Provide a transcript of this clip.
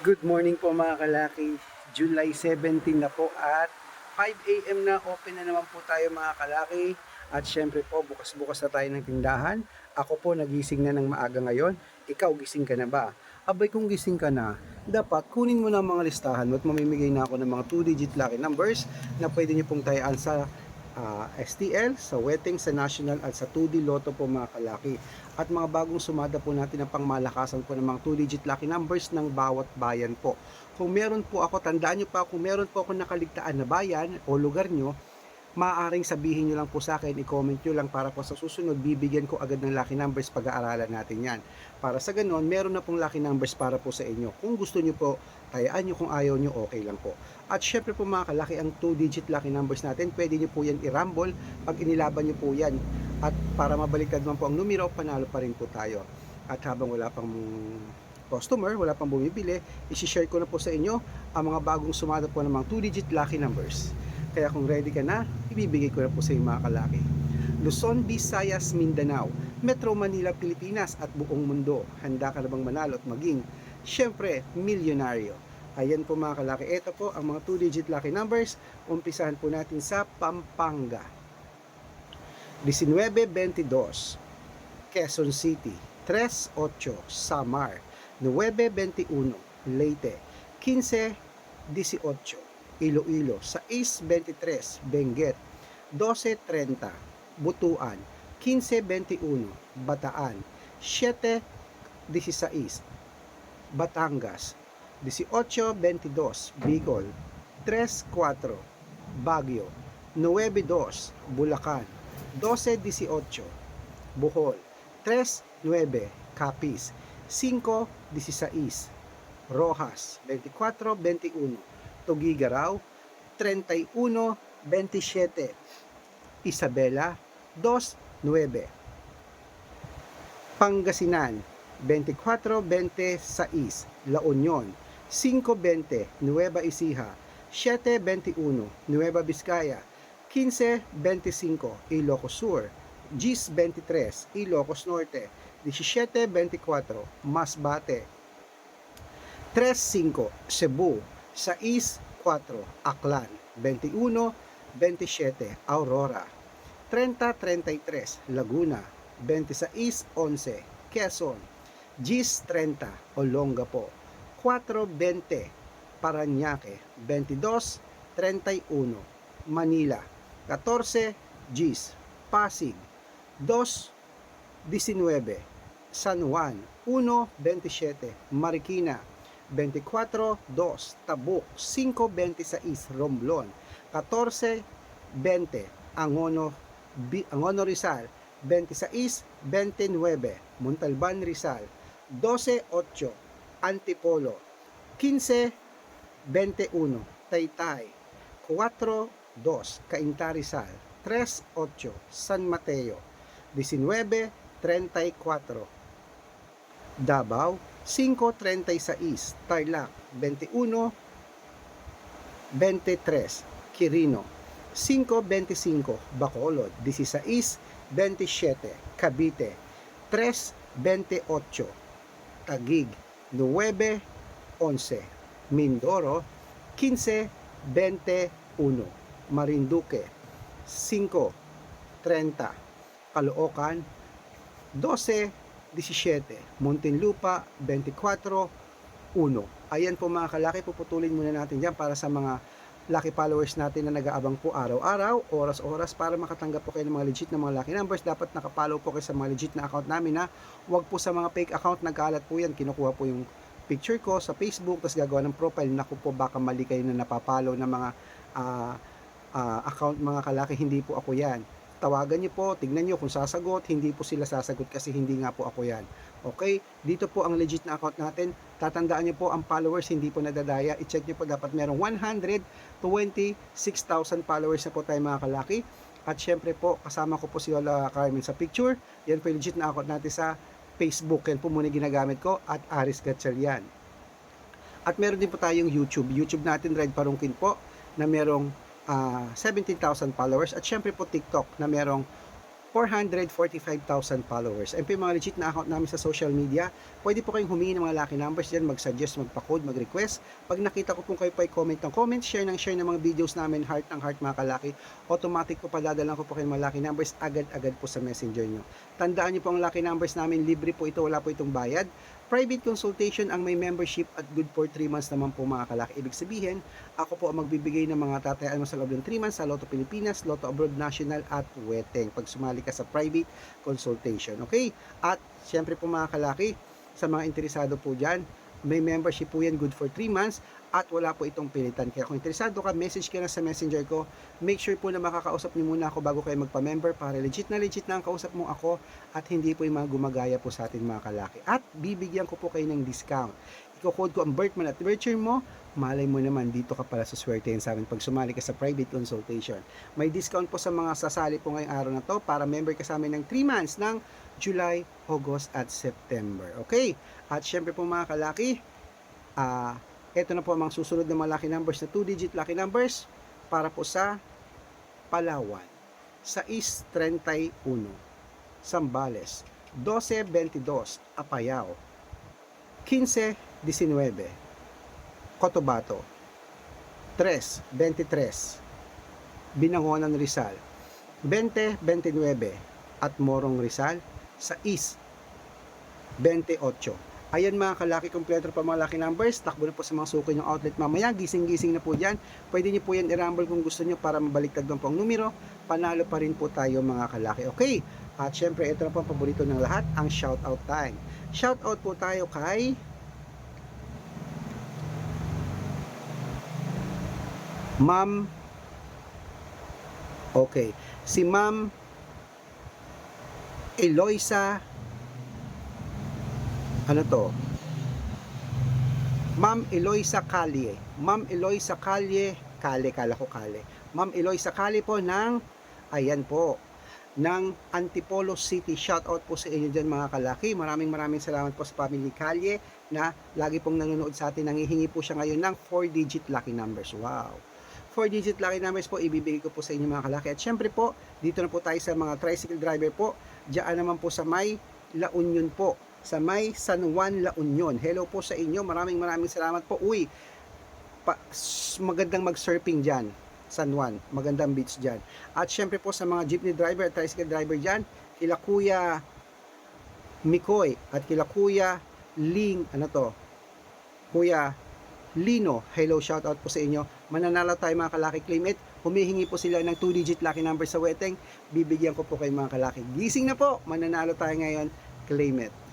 Good morning po mga kalaki. July 17 na po at 5 a.m. na open na naman po tayo mga kalaki. At syempre po, bukas-bukas na tayo ng tindahan. Ako po nagising na ng maaga ngayon. Ikaw, gising ka na ba? Abay, kung gising ka na, dapat kunin mo na ang mga listahan mo at mamimigay na ako ng mga 2-digit lucky numbers na pwede nyo pong tayaan sa ah, STL, sa Wedding, sa National at sa 2D Lotto po mga kalaki. At mga bagong sumada po natin ang pangmalakasan po ng mga 2-digit lucky numbers ng bawat bayan po. Kung meron po ako, tandaan nyo pa, kung meron po ako nakaligtaan na bayan o lugar nyo, maaaring sabihin nyo lang po sa akin, i-comment nyo lang para po sa susunod, bibigyan ko agad ng lucky numbers pag-aaralan natin yan. Para sa ganon, meron na pong lucky numbers para po sa inyo. Kung gusto nyo po, tayaan nyo. Kung ayaw nyo, okay lang po. At syempre po mga kalaki, ang 2-digit lucky numbers natin, pwede nyo po yan i-rumble pag inilaban nyo po yan. At para mabaliktad man po ang numero, panalo pa rin po tayo. At habang wala pang customer, wala pang bumibili, isi-share ko na po sa inyo ang mga bagong sumada po ng mga 2-digit lucky numbers. Kaya kung ready ka na, ibibigay ko na po sa inyo mga kalaki. Luzon, Visayas, Mindanao, Metro Manila, Pilipinas at buong mundo. Handa ka na bang manalo at maging, syempre, milyonaryo. Ayan po mga kalaki. Ito po ang mga 2-digit lucky numbers. Umpisahan po natin sa Pampanga. 1922, Quezon City. 38, Samar. 921, Leyte. 15-18, Iloilo. 6-23, Benguet. 12-30, Butuan. 15-21, Bataan. 7-16, Batangas. 18-22, Bicol. 3-4, Baguio. 9-2, Bulacan. 12-18, Bohol. 3-9, Capiz. 5-16, Rojas. 24-21, Tugigaraw. 31-27, Isabela. 2-9, Pangasinan. 24-26, La Union. 5-20, Nueva Ecija. 7-21, Nueva Vizcaya. 15-25, Ilocos Sur. 10-23, Ilocos Norte. 17-24, Masbate. 3-5, Cebu. 6-4, Aklan. 21-27, Aurora. 30-33, Laguna. 26-11, Quezon. 10-30, Olongapo. 4-20, Paranaque. 22-31, Manila. 14, Gis. Pasig. 2-19, San Juan. 1-27, Marikina. 24-2, Tabuk. 5-26, Romblon. 14-20, Angono, Bi- Angono Rizal. 26-29, Montalban Rizal. 12-8, Antipolo. 15-21, Taytay. 4-2, Cainta Rizal. 3-8, San Mateo. 19-34, Davao. 5-36, Tarlac. 21-23, Quirino. 5-25, Bacolod. 16-27, Cavite. 3-28, Tagig. 9-11, Mindoro. 15-21, Marinduque. 5-30, Caloocan. 12-17, Muntinlupa. 24-1. Ayan po mga kalaki, puputulin muna natin dyan para sa mga lucky followers natin na nag-aabang po araw-araw, oras-oras para makatanggap po kayo ng mga legit na mga lucky numbers. Dapat nakapollow po kayo sa mga legit na account namin na huwag po sa mga fake account nagkalat po yan. Kinukuha po yung picture ko sa Facebook, tapos gagawa ng profile. Naku po, baka mali kayo na napapollow ng mga ah, ah, account mga kalaki. Hindi po ako yan. Tawagan niyo po, tignan niyo kung sasagot. Hindi po sila sasagot kasi hindi nga po ako yan. Okay? Dito po ang legit na account natin. Tatandaan niyo po ang followers hindi po nadadaya. I-check niyo po dapat merong 126,000 followers na po tayo mga kalaki. At syempre po, kasama ko po si Lola Carmen sa picture. Yan po yung legit na account natin sa Facebook. Yan po muna ginagamit ko. At Aris Gatchalian. At meron din po tayong YouTube. YouTube natin, Red Parungkin po, na merong ah, 17,000 followers. At syempre po TikTok na merong 445,000 followers. And mga legit na account namin sa social media, pwede po kayong humingi ng mga lucky numbers dyan, mag-suggest, magpa-code, mag-request. Pag nakita ko po kayo po ay comment ng comment, share ng share ng mga videos namin, heart ng heart mga kalaki, automatic po padadalan ko po kayo ng mga lucky numbers agad-agad po sa messenger nyo. Tandaan nyo po ang lucky numbers namin, libre po ito, wala po itong bayad. Private consultation ang may membership at good for 3 months naman po mga kalaki. Ibig sabihin, ako po ang magbibigay ng mga tatayaan mo sa loob ng 3 months sa Lotto Pilipinas, Lotto Abroad National at Weteng pag sumali ka sa private consultation. Okay? At syempre po mga kalaki, sa mga interesado po dyan, may membership po yan good for 3 months at wala po itong pilitan. Kaya kung interesado ka, message ka na sa messenger ko. Make sure po na makakausap niyo muna ako bago kayo magpa-member para legit na legit na ang kausap mo ako at hindi po yung mga gumagaya po sa atin mga kalaki. At bibigyan ko po kayo ng discount. Iko-code ko ang birth month at virtue mo, malay mo naman dito ka pala suswerte sa amin pag sumali ka sa private consultation. May discount po sa mga sasali po ngayong araw na to para member ka sa amin ng 3 months ng July, August at September. Okay? At syempre po mga kalaki, ah ito na po ang mga susunod na mga lucky numbers na 2-digit lucky numbers para po sa Palawan. Sa East 31, Sambales, 12-22, Apayao, 15-19, Cotabato, 3-23, Binangonan Rizal, 20-29 at Morong Rizal sa East 28. Ayan mga kalaki, kompleto pa mga lucky numbers. Takbo na po sa mga suki ng outlet mamaya. Gising-gising na po dyan. Pwede niyo po yan i-rumble kung gusto niyo para mabaliktad doon po ang numero. Panalo pa rin po tayo mga kalaki. Okay? At syempre, ito na po ang paborito ng lahat, ang shoutout time. Shoutout po tayo kay Ma'am Okay. Si Ma'am Eloisa ano to? Ma'am Eloisa Calye. Ma'am Eloisa Calye, Kale, kala ko Kale. Ma'am Eloisa Calye po ng, ayan po, ng Antipolo City. Shout out po sa inyo dyan mga kalaki. Maraming maraming salamat po sa family Calye na lagi pong nanonood sa atin. Nangihingi po siya ngayon ng 4-digit lucky numbers. Wow! 4-digit lucky numbers po, ibibigay ko po sa inyo mga kalaki. At syempre po, dito na po tayo sa mga tricycle driver po. Diyan naman po sa may La Union po sa may San Juan La Union. Hello po sa inyo. Maraming maraming salamat po. Uy, pa, magandang mag-surfing dyan. San Juan. Magandang beach dyan. At syempre po sa mga jeepney driver at tricycle driver dyan, kila Kuya Mikoy at kila Kuya Ling, ano to? Kuya Lino, hello, shout out po sa inyo. Mananalo tayo mga kalaki claim it. Humihingi po sila ng 2-digit lucky number sa weteng. Bibigyan ko po kayo mga kalaki. Gising na po, mananalo tayo ngayon. Claim it.